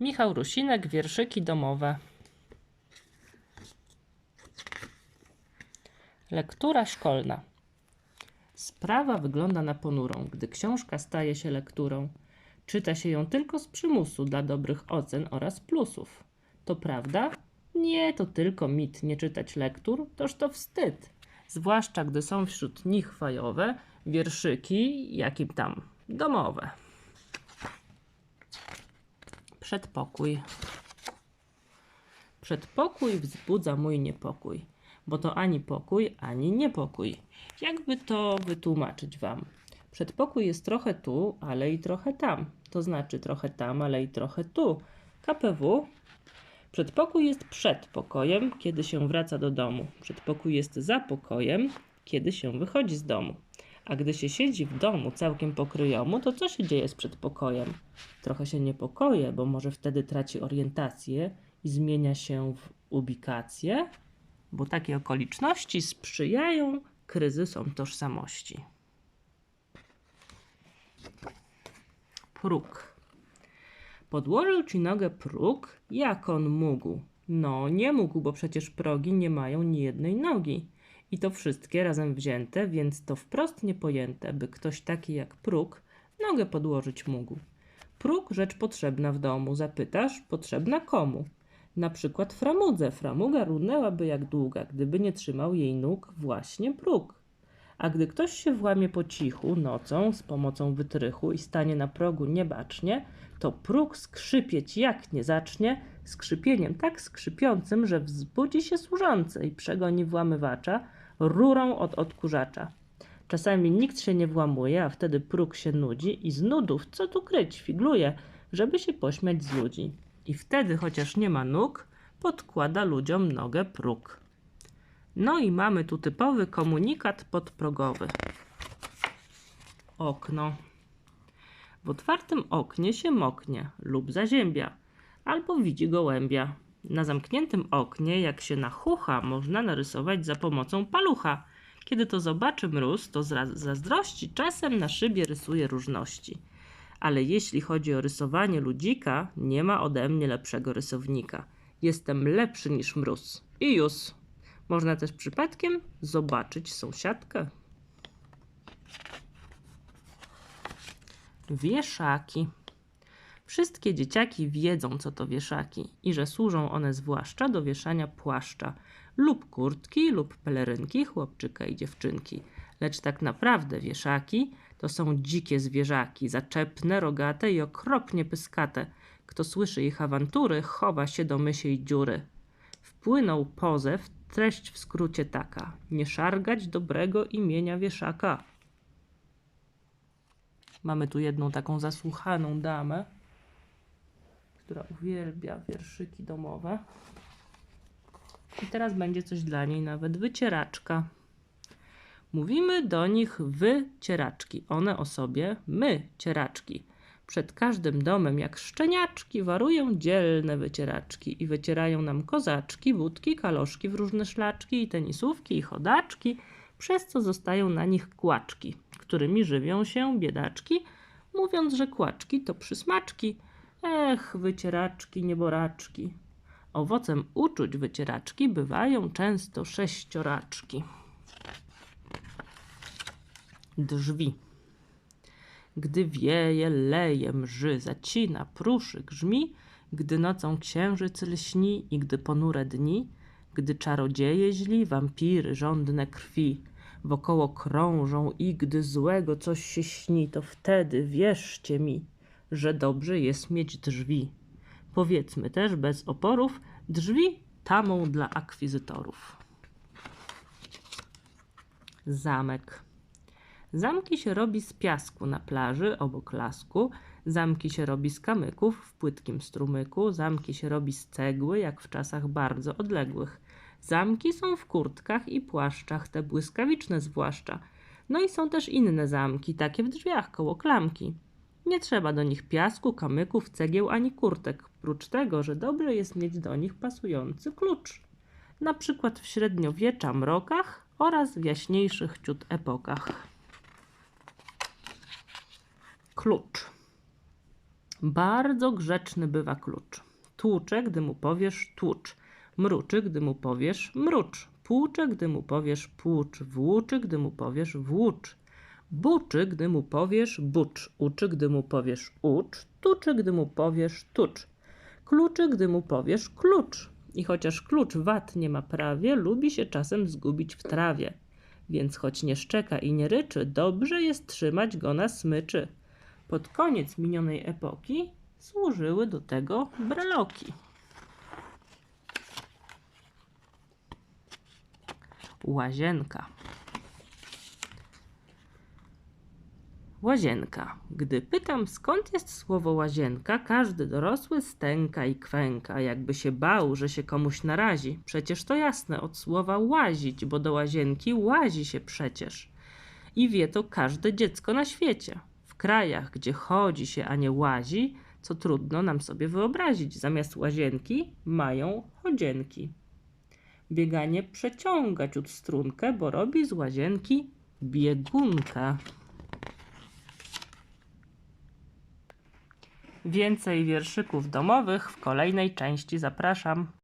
Michał Rusinek, wierszyki domowe. Lektura szkolna. Sprawa wygląda na ponurą, gdy książka staje się lekturą. Czyta się ją tylko z przymusu dla dobrych ocen oraz plusów. To prawda? Nie, to tylko mit nie czytać lektur, toż to wstyd. Zwłaszcza gdy są wśród nich fajowe wierszyki, jakim tam domowe. Przedpokój. Przedpokój wzbudza mój niepokój, bo to ani pokój, ani niepokój. Jakby to wytłumaczyć wam? Przedpokój jest trochę tu, ale i trochę tam. To znaczy trochę tam, ale i trochę tu. KPW. Przedpokój jest przed pokojem, kiedy się wraca do domu. Przedpokój jest za pokojem, kiedy się wychodzi z domu. A gdy się siedzi w domu całkiem pokryjomu, to co się dzieje z przedpokojem? Trochę się niepokoję, bo może wtedy traci orientację i zmienia się w ubikację, bo takie okoliczności sprzyjają kryzysom tożsamości. Próg. Podłożył ci nogę próg, jak on mógł? No, nie mógł, bo przecież progi nie mają ni jednej nogi. I to wszystkie razem wzięte, więc to wprost niepojęte, by ktoś taki jak próg nogę podłożyć mógł. Próg rzecz potrzebna w domu, zapytasz, potrzebna komu? Na przykład framudze. Framuga runęłaby jak długa, gdyby nie trzymał jej nóg właśnie próg. A gdy ktoś się włamie po cichu, nocą, z pomocą wytrychu i stanie na progu niebacznie, to próg skrzypieć jak nie zacznie, skrzypieniem tak skrzypiącym, że wzbudzi się służący i przegoni włamywacza rurą od odkurzacza. Czasami nikt się nie włamuje, a wtedy próg się nudzi i z nudów, co tu kryć, figluje, żeby się pośmiać z ludzi. I wtedy, chociaż nie ma nóg, podkłada ludziom nogę próg. No i mamy tu typowy komunikat podprogowy. Okno. W otwartym oknie się moknie lub zaziębia, albo widzi gołębia. Na zamkniętym oknie, jak się nachucha, można narysować za pomocą palucha. Kiedy to zobaczy mróz, to zazdrości czasem na szybie rysuje różności. Ale jeśli chodzi o rysowanie ludzika, nie ma ode mnie lepszego rysownika. Jestem lepszy niż mróz. I już. Można też przypadkiem zobaczyć sąsiadkę. Wieszaki. Wszystkie dzieciaki wiedzą, co to wieszaki i że służą one zwłaszcza do wieszania płaszcza lub kurtki lub pelerynki chłopczyka i dziewczynki. Lecz tak naprawdę wieszaki to są dzikie zwierzaki, zaczepne, rogate i okropnie pyskate. Kto słyszy ich awantury, chowa się do mysiej dziury. Wpłynął pozew, treść w skrócie taka: nie szargać dobrego imienia wieszaka. Mamy tu jedną taką zasłuchaną damę, która uwielbia wierszyki domowe. I teraz będzie coś dla niej, nawet wycieraczka. Mówimy do nich wycieraczki. One o sobie my cieraczki. Przed każdym domem, jak szczeniaczki, warują dzielne wycieraczki i wycierają nam kozaczki, wódki, kaloszki w różne szlaczki i tenisówki i chodaczki, przez co zostają na nich kłaczki, którymi żywią się biedaczki, mówiąc, że kłaczki to przysmaczki. Ech, wycieraczki, nieboraczki. Owocem uczuć wycieraczki bywają często sześcioraczki. Drzwi. Gdy wieje, leje, mrzy, zacina, pruszy, grzmi, gdy nocą księżyc lśni i gdy ponure dni, gdy czarodzieje źli, wampiry żądne krwi, wokoło krążą i gdy złego coś się śni, to wtedy wierzcie mi, że dobrze jest mieć drzwi. Powiedzmy też bez oporów, drzwi tamą dla akwizytorów. Zamek. Zamki się robi z piasku na plaży obok lasku, zamki się robi z kamyków w płytkim strumyku, zamki się robi z cegły, jak w czasach bardzo odległych. Zamki są w kurtkach i płaszczach, te błyskawiczne zwłaszcza. No i są też inne zamki, takie w drzwiach koło klamki. Nie trzeba do nich piasku, kamyków, cegieł ani kurtek, prócz tego, że dobrze jest mieć do nich pasujący klucz. Na przykład w średniowiecza mrokach oraz w jaśniejszych ciut epokach. Klucz. Bardzo grzeczny bywa klucz. Tłucze, gdy mu powiesz tłucz. Mruczy, gdy mu powiesz mrucz. Płucze, gdy mu powiesz płucz. Włóczy, gdy mu powiesz włócz. Buczy, gdy mu powiesz bucz. Uczy, gdy mu powiesz ucz. Tuczy, gdy mu powiesz tucz. Kluczy, gdy mu powiesz klucz. I chociaż klucz wat nie ma prawie, lubi się czasem zgubić w trawie. Więc choć nie szczeka i nie ryczy, dobrze jest trzymać go na smyczy. Pod koniec minionej epoki służyły do tego breloki. Łazienka. Łazienka. Gdy pytam, skąd jest słowo łazienka, każdy dorosły stęka i kwęka, jakby się bał, że się komuś narazi. Przecież to jasne od słowa łazić, bo do łazienki łazi się przecież. I wie to każde dziecko na świecie. W krajach, gdzie chodzi się, a nie łazi, co trudno nam sobie wyobrazić, zamiast łazienki mają chodzienki. Bieganie przeciąga ciut strunkę, bo robi z łazienki biegunkę. Więcej wierszyków domowych w kolejnej części zapraszam.